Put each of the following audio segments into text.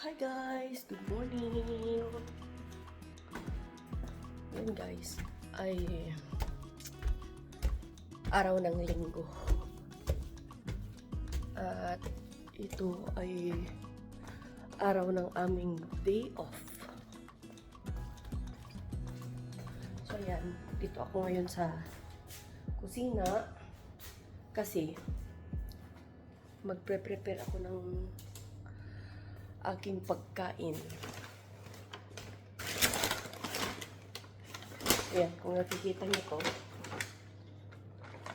Hi guys! Good morning! Yan guys, ay araw ng linggo. At ito ay araw ng aming day off. So yan, dito ako ngayon sa kusina kasi magpre-prepare ako ng aking pagkain. Ayan, kung nakikita niyo ko,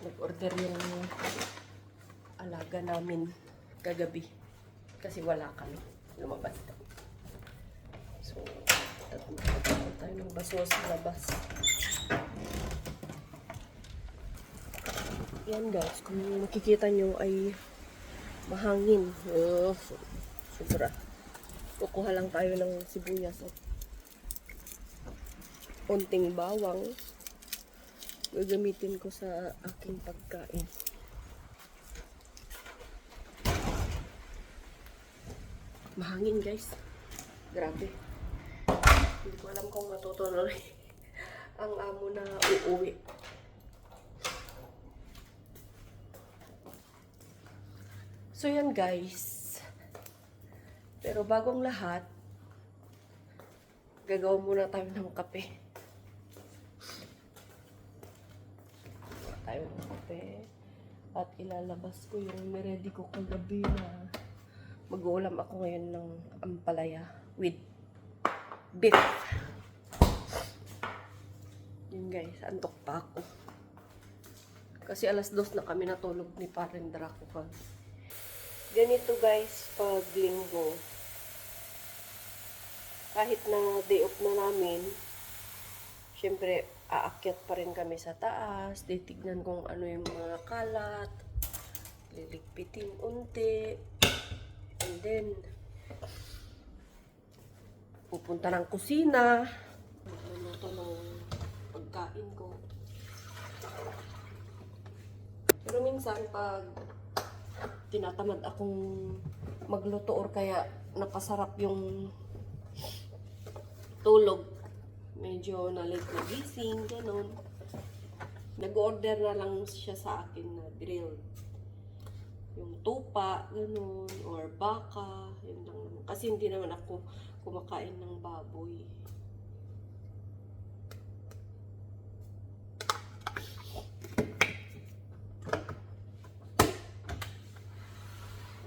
nag-order yung alaga namin kagabi. Kasi wala kami. Lumabas kami. So, tatapos tayo ng baso sa labas. Yan guys, kung makikita nyo ay mahangin. Oh, sobra. Kukuha lang tayo ng sibuyas at unting bawang. Gagamitin ko sa aking pagkain. Mahangin guys. Grabe. Hindi ko alam kung matutuloy ang amo na uuwi. So yan guys. Pero bagong lahat, gagawa muna tayo ng kape. Tayo ng kape. At ilalabas ko yung niready ko kagabi na mag-uulam ako ngayon ng ampalaya with beef. Yun guys, antok pa ako. Kasi alas dos na kami natulog ni Paren Draco pag ganito guys pag linggo kahit na day off na namin syempre aakyat pa rin kami sa taas titignan kung ano yung mga kalat liligpitin unti and then pupunta ng kusina. Magluluto ng pagkain ko. Pero minsan pag tinatamad akong magluto or kaya napasarap yung tulog. Medyo na-late na gising, ganun. Nag-order na lang siya sa akin na grilled. Yung tupa, ganun, or baka, yun lang. Kasi hindi naman ako kumakain ng baboy.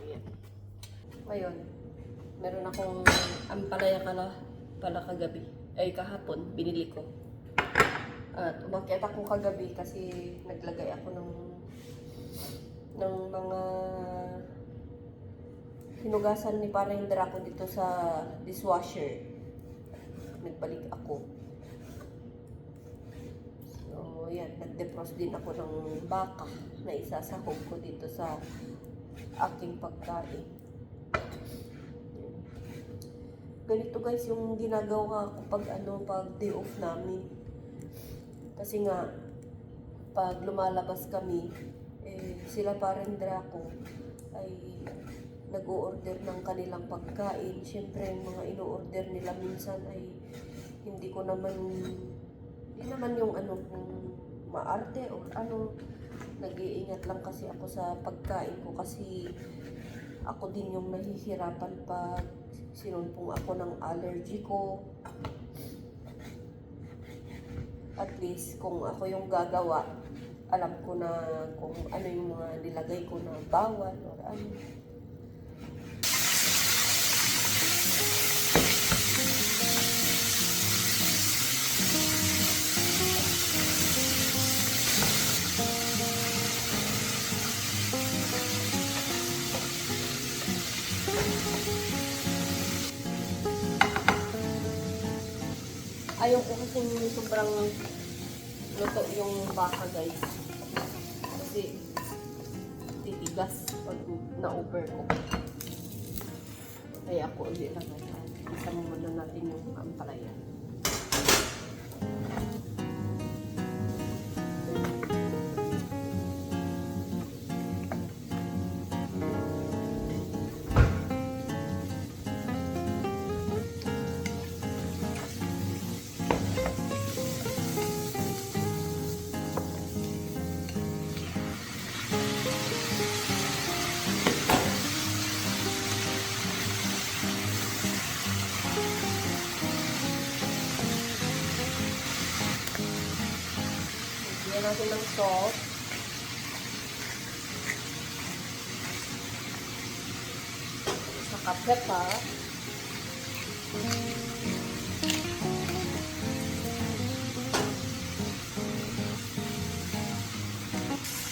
Ayan. Ngayon, meron akong ampalaya kala pala kagabi. Ay, kahapon, binili ko. At umakyat ako kagabi kasi naglagay ako ng ng mga hinugasan ni parang Draco dito sa dishwasher. Nagbalik ako. So, yan. Nag-defrost din ako ng baka na isasahog ko dito sa aking pagkain. Ganito guys yung ginagawa ko pag ano, pag day off namin. Kasi nga, pag lumalabas kami, eh, sila parang Draco ay nag-o-order ng kanilang pagkain. Siyempre, yung mga ino-order nila minsan ay hindi ko naman, hindi naman yung ano, yung maarte o ano, nag-iingat lang kasi ako sa pagkain ko kasi ako din yung nahihirapan pag sinumpong ako ng allergy ko. At least kung ako yung gagawa, alam ko na kung ano yung mga nilagay ko na bawal or ano. Ayaw ko kasi sobrang luto yung baka guys. Kasi titigas pag na-over ko. Kaya ako ulit lang ngayon. Isa muna natin yung ampalaya. Natin ng salt. Saka pepper.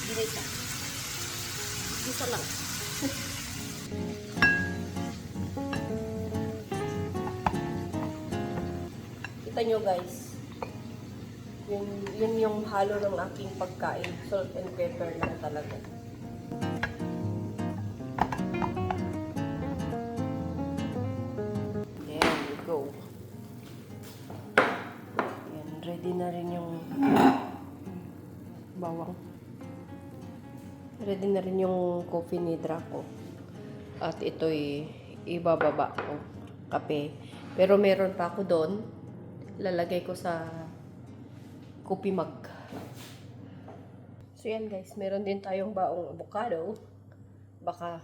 Ginisa. Gisa lang. Kita nyo guys. Yun, yun yung halo ng aking pagkain. Salt and pepper lang talaga. There we go. Yan, ready na rin yung bawang. Ready na rin yung coffee ni Draco. At ito'y ibababa ko. Kape. Pero meron pa ako doon. Lalagay ko sa coffee mug. So yan guys, meron din tayong baong avocado. Baka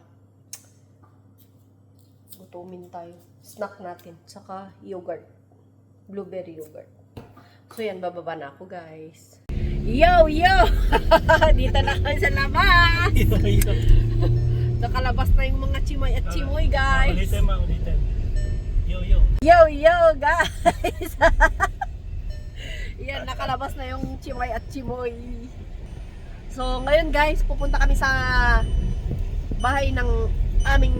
gutumin tayo. Snack natin. Saka yogurt. Blueberry yogurt. So yan, bababa na ako guys. Yo, yo! Dito na kami sa labas! Nakalabas na yung mga chimoy at chimoy guys. Ulitin ma, ulitin. Yo, yo. Yo, yo, guys! Yan, nakalabas na yung chimoy at chimoy. So, ngayon guys, pupunta kami sa bahay ng aming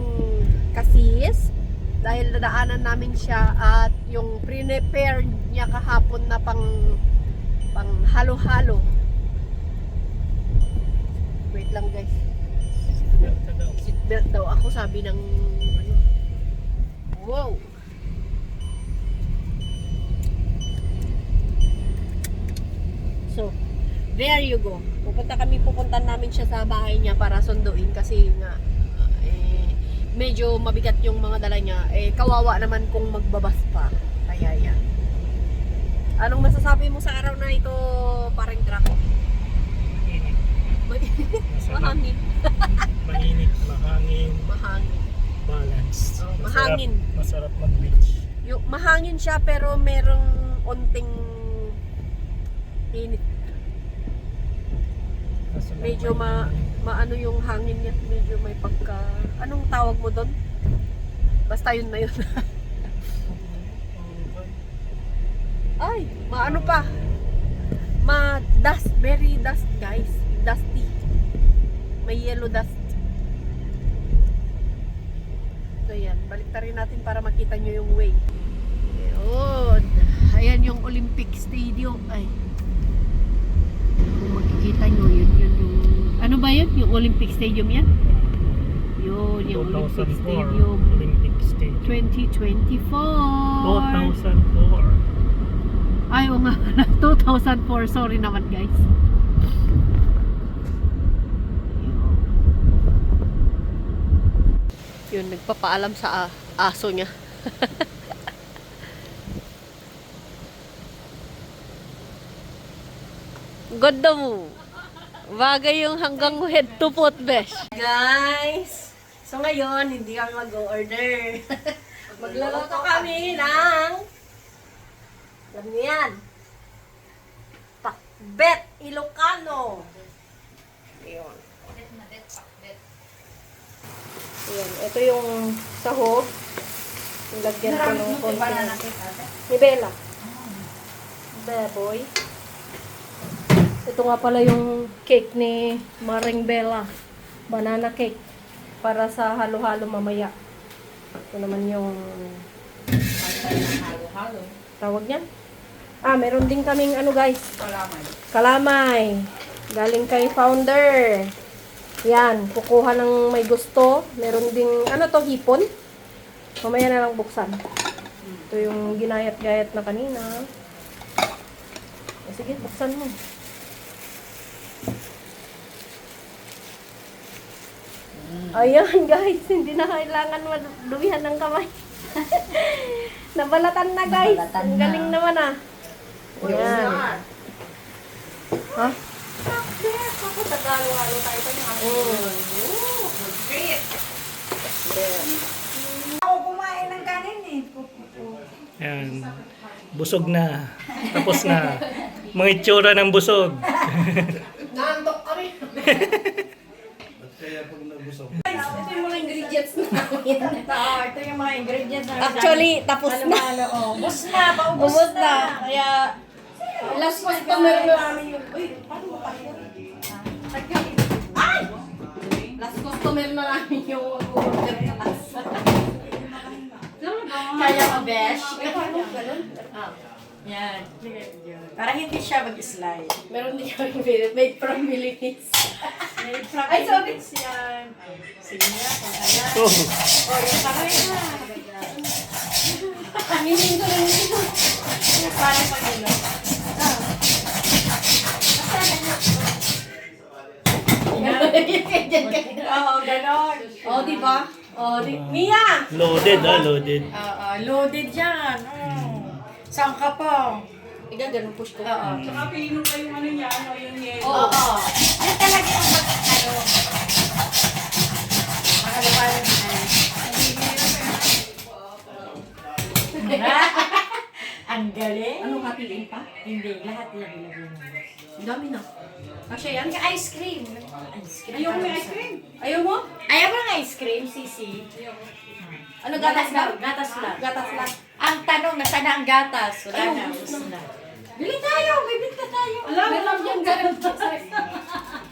kasis. Dahil nadaanan namin siya at yung prepare niya kahapon na pang pang halo-halo. Wait lang guys. Seatbelt daw ako sabi ng ano. Wow! So, there you go. Pupunta kami, pupunta namin siya sa bahay niya para sunduin kasi nga eh, medyo mabigat yung mga dala niya. Eh, kawawa naman kung magbabas pa. Kaya yan. Anong masasabi mo sa araw na ito, parang Draco? Mahangin. Mainit, mahangin, Mahangin. balanced. Oh, mahangin. Masarap, masarap mag-beach. Yung, mahangin siya pero merong Medyo ma, maano yung hangin niya. Medyo may pagka... Anong tawag mo doon? Basta yun na yun. Ay, maano pa? Ma dust, very dust guys. Dusty. May yellow dust. So yan, balik rin natin para makita nyo yung way. Ayun. Ayan yung Olympic Stadium. Ay. Kung makikita nyo, yun, yun yung... Ano ba yun? Yung Olympic Stadium yan? Yun, yung Olympic 2004 Stadium. Olympic Stadium. 2024. 2004. Ay, oo nga pala. 2004. Sorry naman, guys. Yun, nagpapaalam sa a- aso niya. Ganda mo. Bagay yung hanggang head to foot, besh. Guys, so ngayon, hindi kami mag-order. Magluluto kami ng alam niyo yan. Pakbet Ilocano. Ayun. Ayan, ito yung sahog. Lagyan ko ng konti. Ni Bella. Beboy. Ito nga pala yung cake ni Maring Bella. Banana cake. Para sa halo-halo mamaya. Ito naman yung tawag niyan. Ah, meron din kaming ano guys. Kalamay. Kalamay. Galing kay founder. Yan, kukuha ng may gusto. Meron ding, ano to, hipon? Mamaya na lang buksan. Ito yung ginayat-gayat na kanina. Eh, sige, buksan mo. Ayan guys, hindi na kailangan madumihan ng kamay. Nabalatan na guys. Nabalatan Ang na. galing naman ah. Ayan. Ha? Ako Tagalog-halo tayo pa yung ako. Ako kumain ng kanin eh. Yan. Busog na. Tapos na. Mga itsura ng busog. Naantok kami. Kaya pag nabusog. Ito yung mga ingredients namin. Ito, ito yung mga ingredients na Actually, tapos na. Halo-halo, oh. Ubus na, paubos na. na. Kaya, last customer na namin yun. Uy, paano mo pa yun? Ay! Last customer na namin yung order class. Kaya mo, Besh? Ay, paano ganun? Ah. Yan. Para hindi siya mag-slide. Meron din kami made, made from Philippines. Made from Ay, sorry. Yan. Sige na, kung ayan. Oh, Oh, yung kamay na. Hinihin ko rin ito. Para pag ilo. Oo, ganon. Oh, di ba? Oh, di Mia! loaded ah, loaded. Oo, loaded yan. Mm. Saan ka po? Iga, ganun push ko. Oo. Saka pinom pa yung ano niya, ano yung yelo. Oo. Yan talaga ang mag, ano, makalawalan na. Ang galing. Ano hatiin pa? Hindi, lahat ilagay mo. Ang dami na. Kasya yan? Yung ice cream. Ice cream. Ayaw mo yung ice cream. Ayaw mo? Ayaw mo ng ice cream, Sisi? Ano, gatas lang? Gatas lang. Gatas lang. Ang tanong, nasaan na ang gatas? Wala Ayaw, na, na. na. Bili tayo, may binta tayo. Alam mo yan yung ganun.